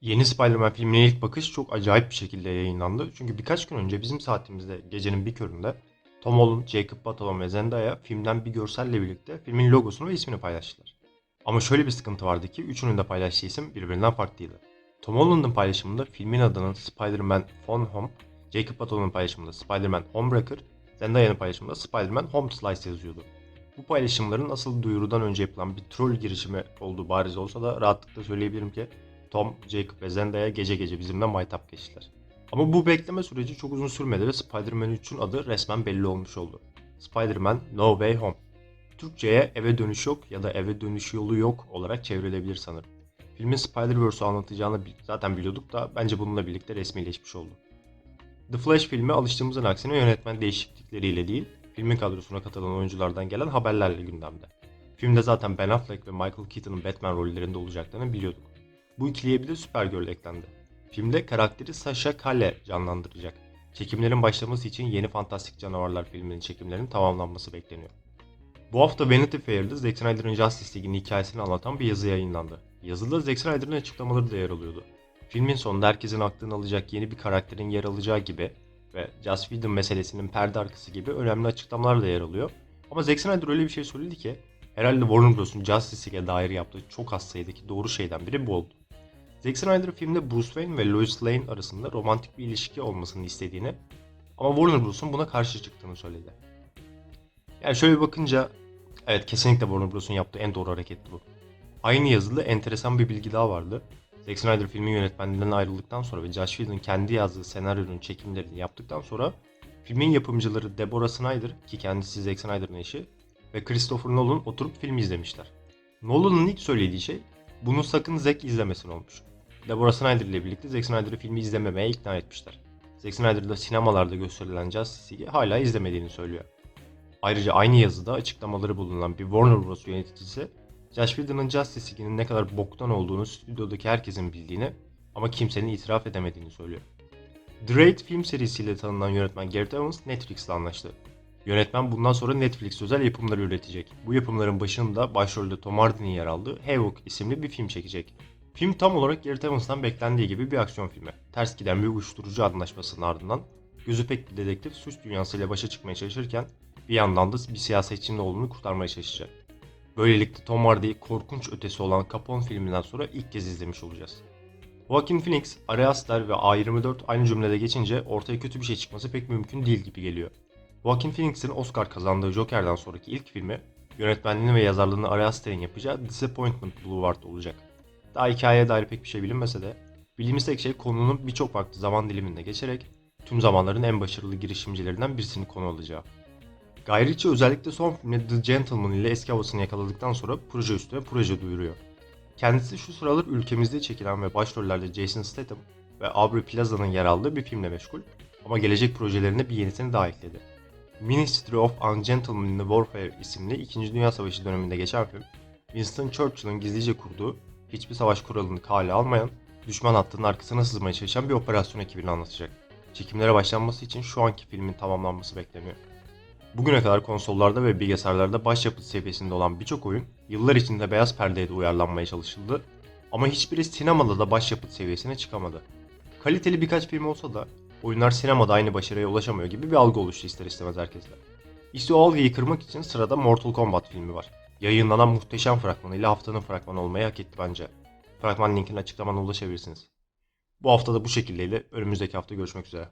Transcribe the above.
Yeni Spider-Man filmine ilk bakış çok acayip bir şekilde yayınlandı. Çünkü birkaç gün önce bizim saatimizde gecenin bir köründe Tom Holland, Jacob Batalon ve Zendaya filmden bir görselle birlikte filmin logosunu ve ismini paylaştılar. Ama şöyle bir sıkıntı vardı ki üçünün de paylaştığı isim birbirinden farklıydı. Tom Holland'ın paylaşımında filmin adının Spider-Man Phone Home, Jacob Batalon'un paylaşımında Spider-Man Homebreaker, Zendaya'nın paylaşımında Spider-Man Home Slice yazıyordu. Bu paylaşımların asıl duyurudan önce yapılan bir troll girişimi olduğu bariz olsa da rahatlıkla söyleyebilirim ki Tom, Jacob ve Zendaya gece gece bizimle maytap geçtiler. Ama bu bekleme süreci çok uzun sürmedi ve Spider-Man 3'ün adı resmen belli olmuş oldu. Spider-Man No Way Home. Türkçe'ye eve dönüş yok ya da eve dönüş yolu yok olarak çevrilebilir sanırım. Filmin Spider-Verse'ü anlatacağını zaten biliyorduk da bence bununla birlikte resmileşmiş oldu. The Flash filmi alıştığımızın aksine yönetmen değişiklikleriyle değil, filmin kadrosuna katılan oyunculardan gelen haberlerle gündemde. Filmde zaten Ben Affleck ve Michael Keaton'ın Batman rollerinde olacaklarını biliyorduk. Bu ikiliye bir de Supergirl eklendi. Filmde karakteri Sasha Calle canlandıracak. Çekimlerin başlaması için yeni Fantastik Canavarlar filminin çekimlerinin tamamlanması bekleniyor. Bu hafta Vanity Fair'de Zack Snyder'ın Justice League'in hikayesini anlatan bir yazı yayınlandı. Yazıda Zack Snyder'ın açıklamaları da yer alıyordu. Filmin sonunda herkesin aklını alacak yeni bir karakterin yer alacağı gibi ve Joss Whedon meselesinin perde arkası gibi önemli açıklamalar da yer alıyor. Ama Zack Snyder öyle bir şey söyledi ki herhalde Warner Bros'un Justice League'e dair yaptığı çok az sayıdaki doğru şeyden biri bu oldu. Zack Snyder filmde Bruce Wayne ve Lois Lane arasında romantik bir ilişki olmasını istediğini ama Warner Bros'un buna karşı çıktığını söyledi. Yani şöyle bir bakınca evet kesinlikle Warner Bros'un yaptığı en doğru hareketti bu. Aynı yazıda enteresan bir bilgi daha vardı. Zack Snyder filmin yönetmenliğinden ayrıldıktan sonra ve Josh Whedon kendi yazdığı senaryonun çekimlerini yaptıktan sonra filmin yapımcıları Deborah Snyder ki kendisi Zack Snyder'ın eşi ve Christopher Nolan oturup filmi izlemişler. Nolan'ın ilk söylediği şey bunu sakın Zack izlemesin olmuş. Deborah Snyder ile birlikte Zack Snyder'ı filmi izlememeye ikna etmişler. Zack Snyder da sinemalarda gösterilen Justice League'i hala izlemediğini söylüyor. Ayrıca aynı yazıda açıklamaları bulunan bir Warner Bros. yöneticisi Josh Whedon'ın Justice League'nin ne kadar boktan olduğunu stüdyodaki herkesin bildiğini ama kimsenin itiraf edemediğini söylüyor. The Raid film serisiyle tanınan yönetmen Gareth Evans Netflix'le anlaştı. Yönetmen bundan sonra Netflix özel yapımları üretecek. Bu yapımların başında başrolde Tom Hardy'nin yer aldığı Havoc isimli bir film çekecek. Film tam olarak Gareth Evans'tan beklendiği gibi bir aksiyon filmi. Ters giden bir uyuşturucu anlaşmasının ardından gözü pek bir dedektif suç dünyasıyla başa çıkmaya çalışırken bir yandan da bir siyasetçinin oğlunu kurtarmaya çalışacak. Böylelikle Tom Hardy'yi korkunç ötesi olan Capone filminden sonra ilk kez izlemiş olacağız. Joaquin Phoenix, Ari Aster ve A24 aynı cümlede geçince ortaya kötü bir şey çıkması pek mümkün değil gibi geliyor. Joaquin Phoenix'in Oscar kazandığı Joker'dan sonraki ilk filmi, yönetmenliğini ve yazarlığını Ari Aster'in yapacağı Disappointment Boulevard olacak. Daha hikayeye dair pek bir şey bilinmese de, bildiğimiz tek şey konunun birçok farklı zaman diliminde geçerek tüm zamanların en başarılı girişimcilerinden birisini konu alacağı. Guy Ritchie özellikle son filmde The Gentleman ile eski havasını yakaladıktan sonra proje üstüne proje duyuruyor. Kendisi şu sıralar ülkemizde çekilen ve başrollerde Jason Statham ve Aubrey Plaza'nın yer aldığı bir filmle meşgul ama gelecek projelerine bir yenisini daha ekledi. Ministry of Ungentlemanly Warfare isimli 2. Dünya Savaşı döneminde geçen film, Winston Churchill'ın gizlice kurduğu, hiçbir savaş kuralını kale almayan, düşman hattının arkasına sızmaya çalışan bir operasyon ekibini anlatacak. Çekimlere başlanması için şu anki filmin tamamlanması bekleniyor. Bugüne kadar konsollarda ve bilgisayarlarda başyapıt seviyesinde olan birçok oyun yıllar içinde beyaz perdeye de uyarlanmaya çalışıldı ama hiçbiri sinemada da başyapıt seviyesine çıkamadı. Kaliteli birkaç film olsa da oyunlar sinemada aynı başarıya ulaşamıyor gibi bir algı oluştu ister istemez herkeste. İşte o algıyı kırmak için sırada Mortal Kombat filmi var. Yayınlanan muhteşem fragmanıyla haftanın fragmanı olmayı hak etti bence. Fragman linkine açıklamana ulaşabilirsiniz. Bu hafta da bu şekildeyle önümüzdeki hafta görüşmek üzere.